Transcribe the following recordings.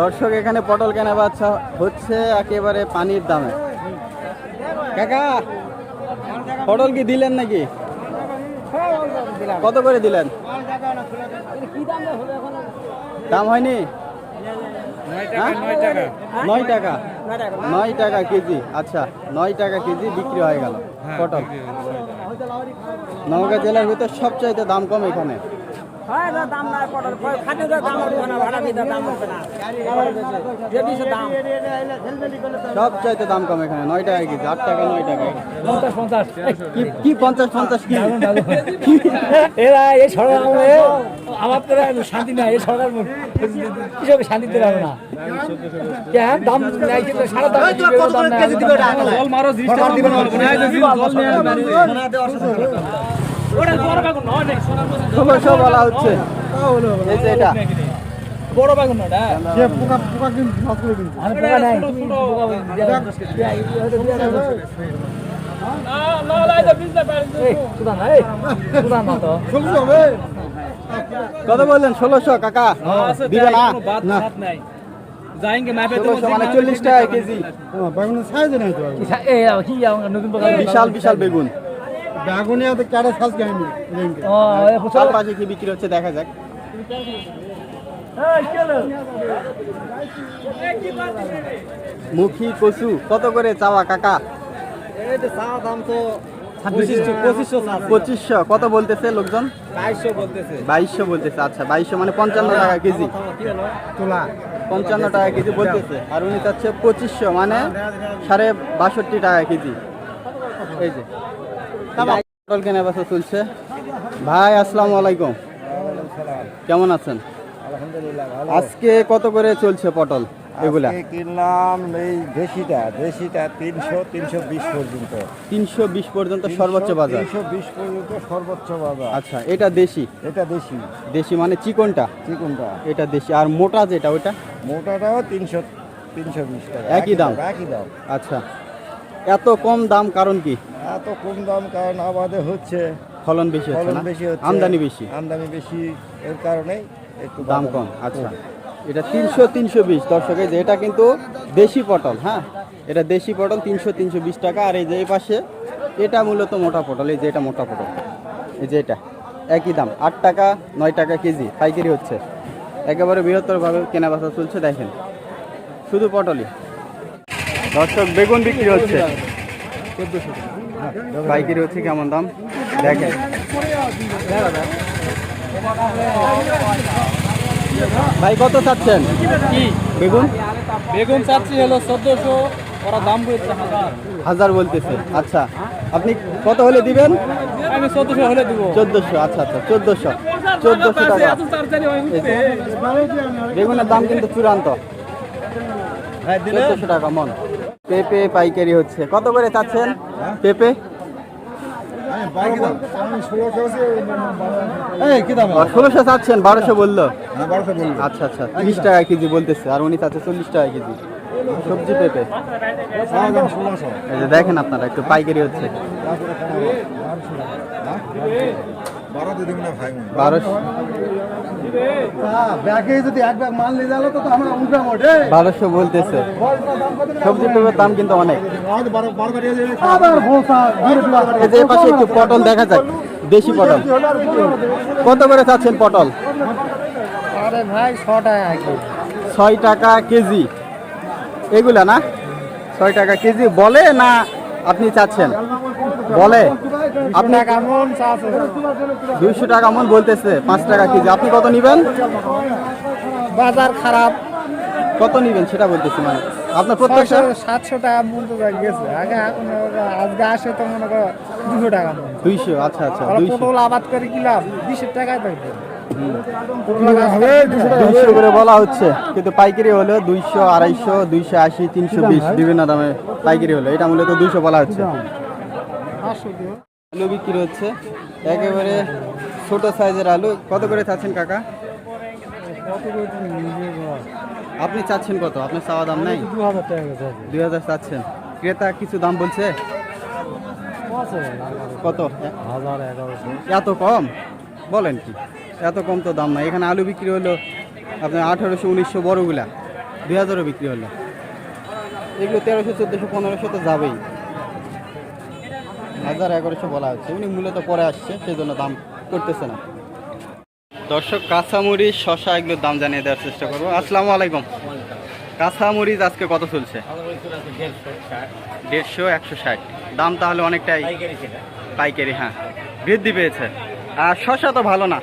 দর্শক এখানে পটল কেনা বাচ্চা হচ্ছে একেবারে পানির দামে। কাকা পটল কি দিলেন নাকি? কত করে দিলেন? দাম হয়নি? হ্যাঁ? নয় টাকা। নয় টাকা কেজি। আচ্ছা নয় টাকা কেজি বিক্রি হয়ে গেল পটল। নওগাঁ জেলার ভিতর সবচাইতে দাম কম এখানে। হয় না দাম নাই পটল খাদ্যের দাম হবে না ভাড়া দিতে দাম হবে না। যে বিষে দাম। সবচাইতে দাম কম এখানে নয় টাকা কেজি আট টাকা নয় টাকা। পঞ্চাশ পঞ্চাশ। কি- কি পঞ্চাশ পঞ্চাশ কি? এরা এই সরকার আমলে আমার তো শান্তি নাই এই সরকার কিসবে শান্তি দিতে পারবে না কেন দাম নাই কিন্তু সারা দাম দিবে দাম জল মারো সরকার দিবে না ষোলোশো কত বললেন? ষোলোশো কাকা। দিবে না? বিশাল বিশাল বেগুন। বেগুনিয়া তো কাটা সাইজ কেমন ও কি বিক্রি হচ্ছে? দেখা যাক। মুখী কচু কত করে চাওয়া কাকা? এই তো চা দাম তো পঁচিশশো কত বলতেছে লোকজন? বাইশশো বলতেছে। বাইশশো বলতেছে আচ্ছা বাইশশো মানে পঞ্চান্ন টাকা কেজি। তোলা। পঞ্চান্ন টাকা কেজি বলতেছে আর উনি চাচ্ছে পঁচিশশো মানে সাড়ে বাষট্টি টাকা কেজি। এই যে। পটল কেনা বেচা চলছে। ভাই আসসালামু আলাইকুম। কেমন আছেন? আজকে কত করে চলছে পটল এগুলা? কিনলাম এই দেশিটা দেশিটা তিনশো তিনশো বিশ পর্যন্ত। তিনশো বিশ পর্যন্ত সর্বোচ্চ বাজার। তিনশো বিশ পর্যন্ত সর্বোচ্চ বাজার। আচ্ছা এটা দেশি? এটা দেশি। দেশি মানে চিকনটা? চিকুনটা। এটা দেশি। আর মোটা যেটা ওটা? মোটাটাও তিনশো তিনশো বিশ টাকা। একই দাম? একই দাম। আচ্ছা। এত কম দাম কারণ কি? এত কম দাম কারণ আবাদে হচ্ছে। ফলন বেশি হচ্ছে ফলন না? বেশি হচ্ছে আমদানি বেশি? আমদানি বেশি এর কারণেই একটু দাম কম আচ্ছা। এটা তিনশো তিনশো বিশ। দর্শক এই যে এটা কিন্তু দেশি পটল হ্যাঁ? এটা দেশি পটল তিনশো তিনশো বিশ টাকা। আর এই যে এই পাশে এটা মূলত মোটা পটল। এই যে এটা মোটা পটল। এই যে এটা একই দাম। আট টাকা নয় টাকা কেজি পাইকারি হচ্ছে। একেবারে বৃহত্তরভাবে কেনা বেচা চলছে দেখেন। শুধু পটলই। দর্শক বেগুন বিক্রি হচ্ছে। পাইকারি হচ্ছে কেমন দাম? দেখেন। ভাই কত চাচ্ছেন? কি? বেগুন? বেগুন চাচ্ছি হলো চোদ্দশো ওরা দাম বলছে হাজার। হাজার বলতেছে। আচ্ছা আপনি কত হলে দিবেন? আমি চোদ্দশো হলে দিব। চোদ্দোশো আচ্ছা আচ্ছা চোদ্দোশো। চোদ্দোশো টাকা। বেগুনের দাম কিন্তু চূড়ান্ত। চোদ্দোশো টাকা মন। পেঁপে পাইকারি হচ্ছে। কত করে চাচ্ছেন পেঁপে? দাম? ষোলোশো চাচ্ছেন বারোশো বলল। হ্যাঁ বারোশো বলল। আচ্ছা আচ্ছা তিরিশ টাকা কেজি বলতেছে আর উনি চাচ্ছে চল্লিশ টাকা কেজি। সবজি পেঁপে। দেখেন আপনারা একটু পাইকারি হচ্ছে। বারো দিয়ে দিন না ভাই বারোশো যদি এক মাল নিয়ে গেল তো তো আমরা বারোশো বলতেছে। সবজি পেঁপের দাম কিন্তু অনেক। আবার ভোসা এই যে পাশে একটু পটল দেখা যাক। দেশি পটল। কত করে চাচ্ছেন পটল? আরে ভাই ছটা ছয় টাকা কেজি। এগুলা না? ছয় টাকা কেজি। বলে না আপনি চাচ্ছেন? বলে? আপনি কেমন দুইশো টাকা মন বলতেছে পাঁচ টাকা কেজি। আপনি কত নিবেন? বাজার খারাপ। কত নিবেন সেটা বলতেছি মানে। আপনার প্রত্যেকটা? সাতশো টাকা মন তো গেছে। আগে আজকে আসে তো মনে করো দুশো টাকা দুইশো আচ্ছা আচ্ছা পটল আবাদ করে কিলাম বিশের টাকায় থাকবে দুইশো করে বলা হচ্ছে কিন্তু পাইকারি হলো দুইশো আড়াইশো দুইশো আশি তিনশো বিশ বিভিন্ন দামে পাইকারি হলো। এটা মূলত দুইশো বলা হচ্ছে। আলু বিক্রি হচ্ছে। একেবারে ছোট সাইজের আলু। কত করে চাচ্ছেন কাকা? আপনি চাচ্ছেন কত? আপনার চাওয়া দাম নাই? দুই হাজার চাচ্ছেন। ক্রেতা কিছু দাম বলছে? কত? এত কম? বলেন কি? এত কম তো দাম নাই। এখানে আলু বিক্রি হলো আপনার আঠারোশো, উনিশশো বড়গুলা। দুই হাজারও বিক্রি হলো। এগুলো তেরোশো, চোদ্দোশো, পনেরোশো তো যাবেই। হাজার এগারোশো বলা হচ্ছে। উনি মূলত পরে আসছে সেই জন্য দাম করতেছে না। দর্শক কাঁচামরিচ শশা এগুলোর দাম জানিয়ে দেওয়ার চেষ্টা করব। আসসালামু আলাইকুম। কাঁচামরিচ আজকে কত চলছে? দেড়শো একশো ষাট। দাম তাহলে অনেকটাই পাইকারি হ্যাঁ। বৃদ্ধি পেয়েছে। আর শশা তো ভালো না।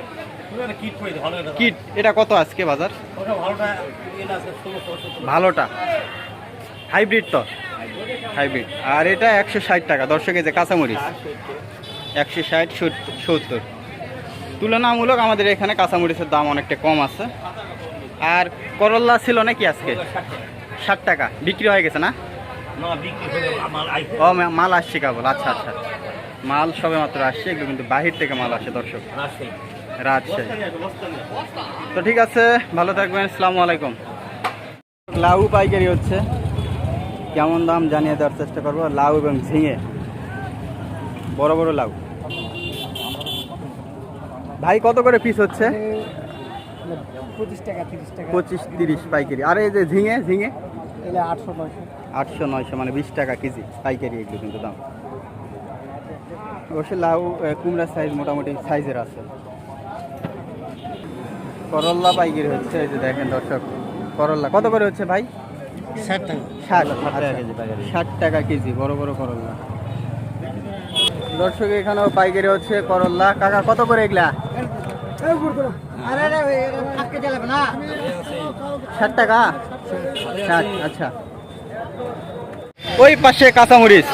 কিট এটা কত আজকে বাজার? ভালোটা। হাইব্রিড তো? হাইব্রিড। আর এটা একশো ষাট টাকা দর্শক এই যে কাঁচামরিচ। একশো ষাট সত্তর। তুলনামূলক আমাদের এখানে কাঁচামরিচের দাম অনেকটা কম আছে। আর করল্লা ছিল নাকি আজকে? ষাট টাকা বিক্রি হয়ে গেছে না? ও মাল আসছে কেবল আচ্ছা আচ্ছা। মাল সবে মাত্র আসছে এগুলো কিন্তু বাহির থেকে মাল আসে দর্শক। রাজশাহী। তো ঠিক আছে ভালো থাকবেন আসসালামু আলাইকুম। লাউ পাইকারি হচ্ছে। কেমন দাম জানিয়ে দেওয়ার চেষ্টা করব লাউ এবং ঝিঙে। বড় বড় লাউ। ভাই কত করে পিস হচ্ছে? পঁচিশ তিরিশ পাইকারি। আর এই যে ঝিঙে ঝিঙে? আটশো নয়শো। আটশো নয়শো মানে বিশ টাকা কেজি। পাইকারি এগুলো কিন্তু দাম। অবশ্যই লাউ কুমড়ার সাইজ মোটামুটি সাইজের আছে। করল্লা পাইকারি হচ্ছে এই যে দেখেন দর্শক করল্লা কত করে হচ্ছে ভাই? ষাট টাকা। ষাট ষাট টাকা কেজি বড় বড় করল্লা দর্শক এখানেও পাইকারি হচ্ছে করল্লা কাকা কত করে এগুলা? ষাট টাকা? ষাট আচ্ছা। ওই পাশে কাঁচামরিচ।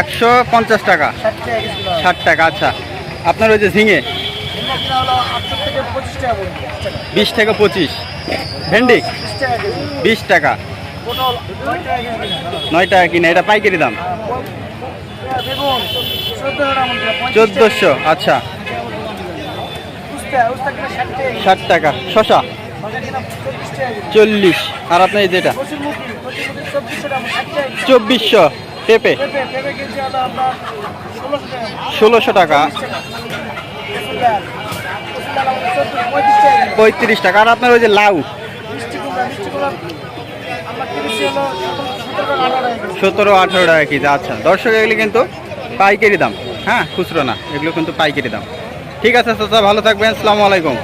একশো পঞ্চাশ টাকা। ষাট টাকা আচ্ছা। আপনার ওই যে ঝিঙে? বিশ থেকে পঁচিশ। ভেন্ডি? বিশ টাকা নয় টাকা কিনা এটা পাইকারি দাম? চোদ্দোশো আচ্ছা। ষাট টাকা শশা চল্লিশ আর আপনার এই যেটা? চব্বিশশো পেঁপে? ষোলোশো টাকা পঁয়ত্রিশ টাকা আর আপনার ওই যে লাউ? সতেরো আঠারো টাকা কেজি আচ্ছা। দর্শক এগুলি কিন্তু পাইকারি দাম। হ্যাঁ খুচরো না এগুলো কিন্তু পাইকারি দাম। ঠিক আছে চাচা ভালো থাকবেন আসসালামু আলাইকুম।